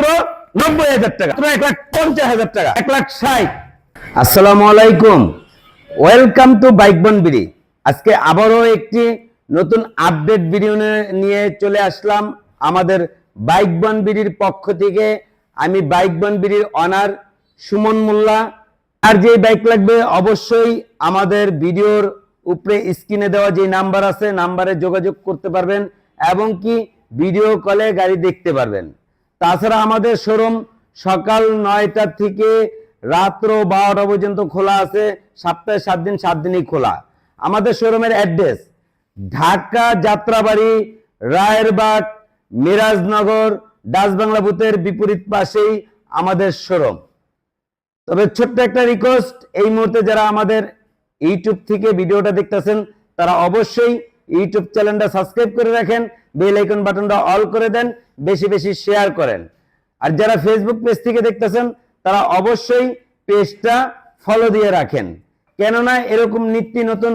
মাত্র নব্বই হাজার টাকা। এক লাখ পঞ্চাশ হাজার টাকা, এক লাখ ষাট। আসসালামু আলাইকুম। ওয়েলকাম টু বাইক বিড়ি আজকে আবারও একটি নতুন আপডেট ভিডিও নিয়ে চলে আসলাম আমাদের বাইক বিড়ির পক্ষ থেকে। আমি বাইক বিড়ির অনার সুমন মোল্লা। আর যে বাইক লাগবে অবশ্যই আমাদের ভিডিওর উপরে স্ক্রিনে দেওয়া যে নাম্বার আছে নাম্বারে যোগাযোগ করতে পারবেন এবং কি ভিডিও কলে গাড়ি দেখতে পারবেন। তাছাড়া আমাদের শোরুম সকাল নয়টা থেকে রাত্র বারোটা পর্যন্ত খোলা আছে, সপ্তাহে সাত দিন, সাত দিনই খোলা। আমাদের শোরুমের অ্যাড্রেস, ঢাকা যাত্রাবাড়ি, রায়েরবাগ, মিরাজনগর ডাচবাংলা বুথের বিপরীত পাশেই আমাদের শোরুম। তবে ছোট্ট একটা রিকোয়েস্ট এই মুহূর্তে যারা আমাদের ইউটিউব থেকে ভিডিওটা দেখতেছেন, তারা অবশ্যই ইউটিউব চ্যানেলটা সাবস্ক্রাইব করে রাখেন বেল আইকন বাটনটা অল করে দেন বেশি বেশি শেয়ার করেন। আর যারা ফেসবুক পেজ থেকে দেখতেছেন, তারা অবশ্যই পেজটা ফলো দিয়ে রাখেন। কেননা এরকম নিত্য নতুন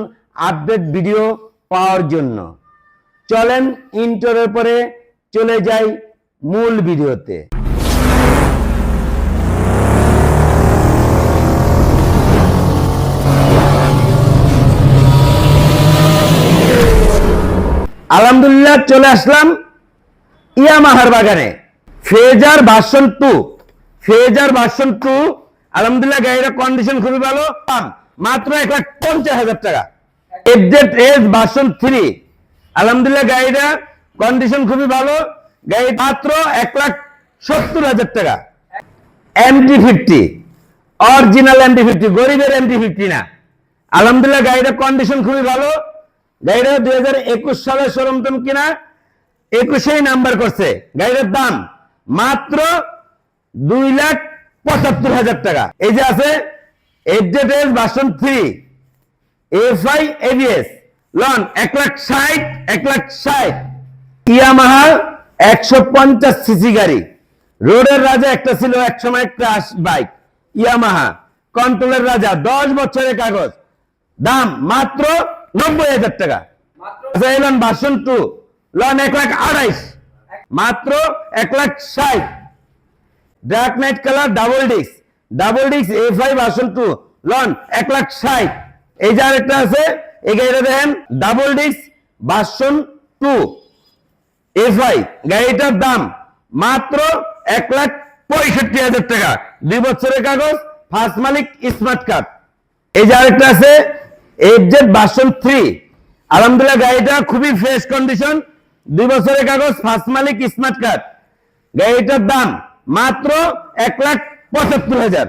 আপডেট ভিডিও পাওয়ার জন্য। চলেন ইন্টারের পরে চলে যাই মূল ভিডিওতে আলহামদুলিল্লাহ, চলে আসলাম। ইয়ামাহার বাগানে। Fazer version two Fazer version two আলহামদুলিল্লাহ গাড়ির কন্ডিশন খুবই ভালো। মাত্র এক লাখ পঞ্চাশ হাজার টাকা। এফজেড এস ভার্সন থ্রি আলহামদুলিল্লাহ গাড়িটা কন্ডিশন খুবই ভালো। গাড়ি মাত্র এক লাখ সত্তর হাজার টাকা। MT fifty original MT fifty গরিবের এমটি ফিফটি না। আলহামদুলিল্লাহ গাড়িটার কন্ডিশন খুবই ভালো। গাড়িটা দুই হাজার একুশ সালের শোরুম কিনা একুশেই নাম্বার করছে। গাড়িটার দাম মাত্র দুই লাখ পঁচাত্তর হাজার টাকা। এই যে আছে FZ version three FI ABS loan এক লাখ ষাট এক লাখ ষাট। ইয়ামাহা একশো পঞ্চাশ সিসি গাড়ি। রোডের রাজা একটা ছিল এক সময় একটা বাইক। ইয়ামাহা কন্ট্রোলের রাজা দশ বছরের কাগজ। দাম মাত্র নব্বই হাজার টাকা। আচ্ছা ভার্সন টু লন এক লাখ আড়াইশ। মাত্র এক লাখ ষাট। Black knight colour double disc double disc A five version two loan এক লাখ ষাট। এই যে আরেকটা আছে, এই গাড়িটা দেখেন double disc version two A five গাড়িটার দাম মাত্র এক লাখ পঁয়ষট্টি হাজার টাকা। দুই বছরের কাগজ ফার্স্ট মালিক স্মার্ট কার্ড এই যে আরেকটা আছে এফজেড ভার্সন থ্রি আলহামদুলিল্লাহ, গাড়িটা খুবই ফ্রেশ কন্ডিশন দুই বছরের কাগজ ফার্স্ট মালিক স্মার্ট কার্ড গাড়িটার দাম মাত্র এক লাখ পঁচাত্তর হাজার।